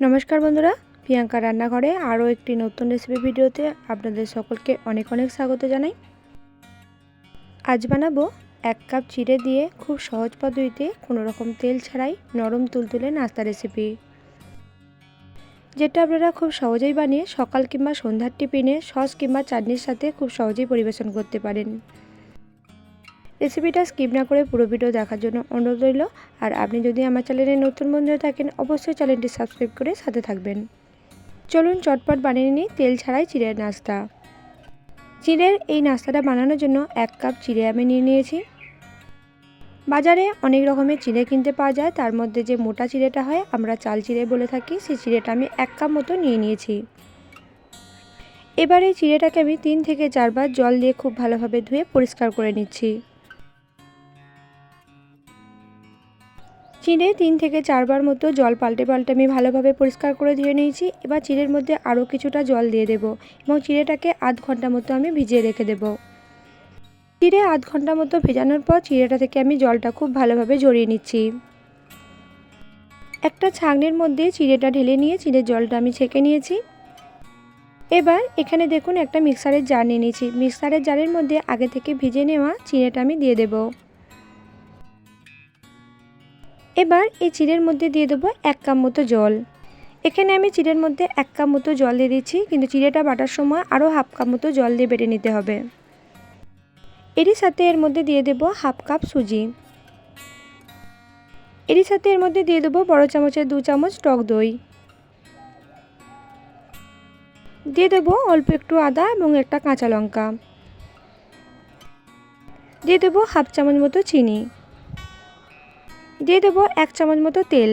নমস্কার বন্ধুরা, প্রিয়াঙ্কা রান্নাঘরে আরও একটি নতুন রেসিপি ভিডিওতে আপনাদের সকলকে অনেক অনেক স্বাগত জানাই। আজ বানাবো এক কাপ চিড়ে দিয়ে খুব সহজ পদ্ধতিতে কোনো রকম তেল ছাড়াই নরম তুলতুলে নাস্তা রেসিপি যেটা আপনারা খুব সহজেই বানিয়ে সকাল কিংবা সন্ধ্যার টিফিনে সস কিংবা চাটনির সাথে খুব সহজেই পরিবেশন করতে পারেন। রেসিপিটা স্কিপ না করে পুরো ভিডিও দেখার জন্য অনুরোধ রইল। আর আপনি যদি আমার চ্যানেলে নতুন বন্ধু থাকেন, অবশ্যই চ্যানেলটি সাবস্ক্রাইব করে সাথে থাকবেন। চলুন চটপট বানিয়ে নিই তেল ছাড়াই চিড়ের নাস্তা। চিড়ের এই নাস্তাটা বানানোর জন্য এক কাপ চিড়ে আমি নিয়ে নিয়েছি। বাজারে অনেক রকমের চিড়ে কিনতে পাওয়া যায়। তার মধ্যে যে মোটা চিড়েটা হয়, আমরা চাল চিড়ে বলে থাকি, সেই চিড়েটা আমি এক কাপ মতো নিয়ে নিয়েছি। এবার এই চিড়েটাকে আমি তিন থেকে চারবার জল দিয়ে খুব ভালোভাবে ধুয়ে পরিষ্কার করে নিচ্ছি। চিড়ে তিন থেকে চারবার মতো জল পাল্টে পাল্টে আমি ভালোভাবে পরিষ্কার করে ধুয়ে নিয়েছি। এবার চিড়ের মধ্যে আরও কিছুটা জল দিয়ে দেব এবং চিড়েটাকে আধ ঘণ্টা মতো আমি ভিজিয়ে রেখে দেব। চিড়ে আধ ঘণ্টা মতো ভেজানোর পর চিড়েটা থেকে আমি জলটা খুব ভালোভাবে জড়িয়ে নিচ্ছি। একটা ছাগনের মধ্যে চিড়েটা ঢেলে নিয়ে চিড়ের জলটা আমি ছেঁকে নিয়েছি। এবার এখানে দেখুন একটা মিক্সারের জার নিয়ে নিয়েছি। মিক্সারের জারের মধ্যে আগে থেকে ভিজে নেওয়া চিড়েটা আমি দিয়ে দেবো। এবার এই চিড়ের মধ্যে দিয়ে দেবো এক কাপ মতো জল। এখানে আমি চিড়ের মধ্যে এক কাপ মতো জল দিয়ে দিচ্ছি, কিন্তু চিড়েটা বাটার সময় আরও হাফ কাপ মতো জল দিয়ে বেটে নিতে হবে। এরই সাথে এর মধ্যে দিয়ে দেব হাফ কাপ সুজি। এরই সাথে এর মধ্যে দিয়ে দেবো বড় চামচের দু চামচ টক দই। দিয়ে দেবো অল্প একটু আদা এবং একটা কাঁচা লঙ্কা। দিয়ে দেবো হাফ চামচ মতো চিনি। দিয়ে দেবো এক চামচ মতো তেল।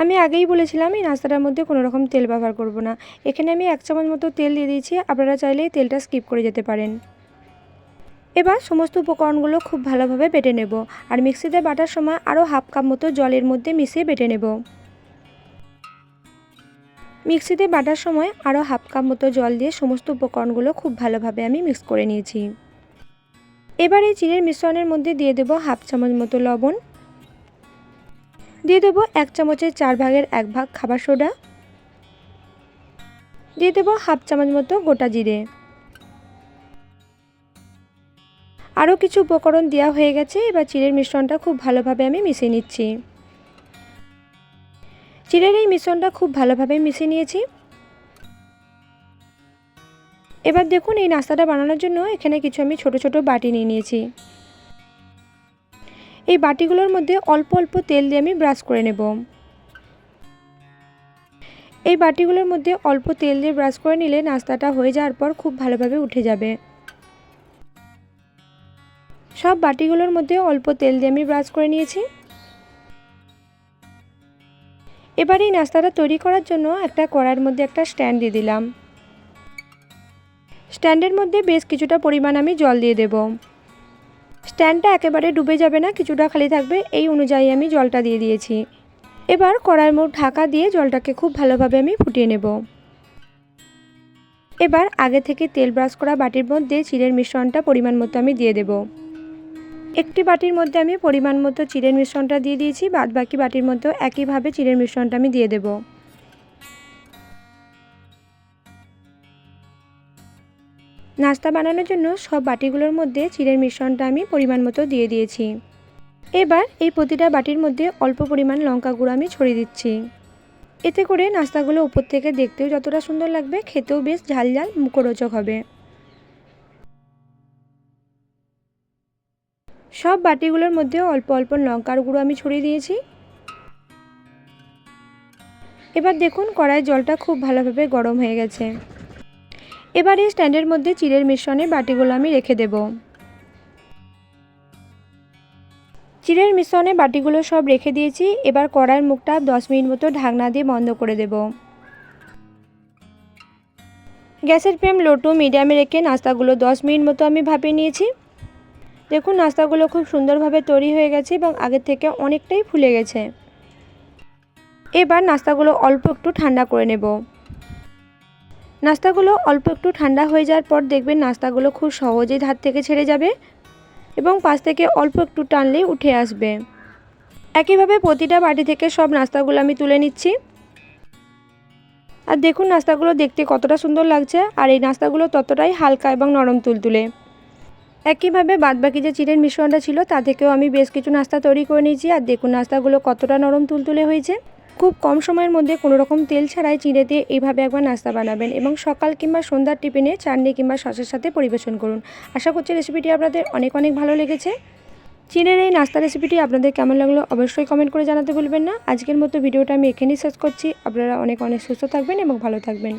আমি আগেই বলেছিলাম এই নাস্তাটার মধ্যে কোনো রকম তেল ব্যবহার করব না। এখানে আমি এক চামচ মতো তেল দিয়ে দিয়েছি, আপনারা চাইলে তেলটা স্কিপ করে যেতে পারেন। এবার সমস্ত উপকরণগুলো খুব ভালোভাবে বেটে নেব আর মিক্সিতে বাটার সময় আরও হাফ কাপ মতো জলের মধ্যে মিশিয়ে বেটে নেব। মিক্সিতে বাটার সময় আরও হাফ কাপ মতো জল দিয়ে সমস্ত উপকরণগুলো খুব ভালোভাবে আমি মিক্স করে নিয়েছি। এবার এই চিনের মিশ্রণের মধ্যে দিয়ে দেবো হাফ চামচ মতো লবণ। দিয়ে দেবো এক চামচের চার ভাগের এক ভাগ খাবার সোডা। দিয়ে দেবো হাফ চামচ মতো গোটা জিরে। আরও কিছু উপকরণ দেওয়া হয়ে গেছে, এবার চিড়ের মিশ্রণটা খুব ভালোভাবে আমি মিশিয়ে নিচ্ছি। চিড়ের এই মিশ্রণটা খুব ভালোভাবে মিশিয়ে নিয়েছি। এবার দেখুন এই নাস্তাটা বানানোর জন্য এখানে কিছু আমি ছোট ছোট বাটি নিয়ে নিয়েছি। এই বাটিগুলোর মধ্যে অল্প অল্প তেল দিয়ে আমি ব্রাশ করে নেব। এই বাটিগুলোর মধ্যে অল্প তেল দিয়ে ব্রাশ করে নিলে নাস্তাটা হয়ে যাওয়ার পর খুব ভালোভাবে উঠে যাবে। সব বাটিগুলোর মধ্যে অল্প তেল দিয়ে আমি ব্রাশ করে নিয়েছি। এবার এই নাস্তাটা তৈরি করার জন্য একটা কড়াইয়ের মধ্যে একটা স্ট্যান্ড দিয়ে দিলাম। স্ট্যান্ডের মধ্যে বেশ কিছুটা পরিমাণ আমি জল দিয়ে দেবো। স্ট্যান্ডটা একেবারে ডুবে যাবে না, কিছুটা খালি থাকবে, এই অনুযায়ী আমি জলটা দিয়ে দিয়েছি। এবার কড়াইয়ের মুখ ঢাকা দিয়ে জলটাকে খুব ভালোভাবে আমি ফুটিয়ে নেব। এবার আগে থেকে তেল ব্রাশ করা বাটির মধ্যে চিড়ের মিশ্রণটা পরিমাণ মতো আমি দিয়ে দেব। একটি বাটির মধ্যে আমি পরিমাণ মতো চিড়ের মিশ্রণটা দিয়ে দিয়েছি বাদ বাকি বাটির মধ্যেও একইভাবে চিড়ের মিশ্রণটা আমি দিয়ে দেবো। নাস্তা বানানোর জন্য সব বাটিগুলোর মধ্যে চিড়ের মিশ্রণটা আমি পরিমাণ মতো দিয়ে দিয়েছি। এবার এই প্রতিটা বাটির মধ্যে অল্প পরিমাণ লঙ্কা গুঁড়ো আমি ছড়িয়ে দিচ্ছি। এতে করে নাস্তাগুলো উপর থেকে দেখতেও যতটা সুন্দর লাগবে, খেতেও বেশ ঝাল ঝাল মুখরোচক হবে। সব বাটিগুলোর মধ্যে অল্প অল্প লঙ্কার গুঁড়ো আমি ছড়িয়ে দিয়েছি। এবার দেখুন কড়াই জলটা খুব ভালোভাবে গরম হয়ে গেছে। এবার এই স্ট্যান্ডের মধ্যে চিড়ের মিশ্রণে বাটিগুলো আমি রেখে দেব। চিড়ের মিশ্রণে বাটিগুলো সব রেখে দিয়েছি, এবার কড়াইয়ের মুখটা দশ মিনিট মতো ঢাকনা দিয়ে বন্ধ করে দেব। গ্যাসের ফ্লেম লো টু মিডিয়ামে রেখে নাস্তাগুলো দশ মিনিট মতো আমি ভাপিয়ে নিয়েছি। দেখুন, নাস্তাগুলো খুব সুন্দরভাবে তৈরি হয়ে গেছে এবং আগের থেকে অনেকটাই ফুলে গেছে। এবার নাস্তাগুলো অল্প একটু ঠান্ডা করে নেব। নাস্তাগুলো অল্প একটু ঠান্ডা হয়ে যাওয়ার পর দেখবেন নাস্তাগুলো খুব সহজেই ধার থেকে ছেড়ে যাবে এবং পাশ থেকে অল্প একটু টানলেই উঠে আসবে। একইভাবে প্রতিটা বাটি থেকে সব নাস্তাগুলো আমি তুলে নিচ্ছি। আর দেখুন নাস্তাগুলো দেখতে কতটা সুন্দর লাগছে। আর এই নাস্তাগুলো ততটাই হালকা এবং নরম তুলতুলে। একইভাবে বাদবাকি যে চিড়ের মিশ্রণটা ছিল, তা থেকেও আমি বেশ কিছু নাস্তা তৈরি করে নিয়েছি। আর দেখুন নাস্তাগুলো কতটা নরম তুলতুলে হয়েছে। খুব কম সময়ের মধ্যে কোনো রকম তেল ছাড়াই চিড়ে দিয়ে এইভাবে একবার নাস্তা বানাবেন এবং সকাল কিংবা সন্ধ্যার টিফিনে চাটনি কিংবা সসের সাথে পরিবেশন করুন। আশা করছি রেসিপিটি আপনাদের অনেক অনেক ভালো লেগেছে। চিনের এই নাস্তা রেসিপিটি আপনাদের কেমন লাগল অবশ্যই কমেন্ট করে জানাতে ভুলবেন না। আজকের মতো ভিডিওটা আমি এখানেই শেষ করছি। আপনারা অনেক অনেক সুস্থ থাকবেন এবং ভালো থাকবেন।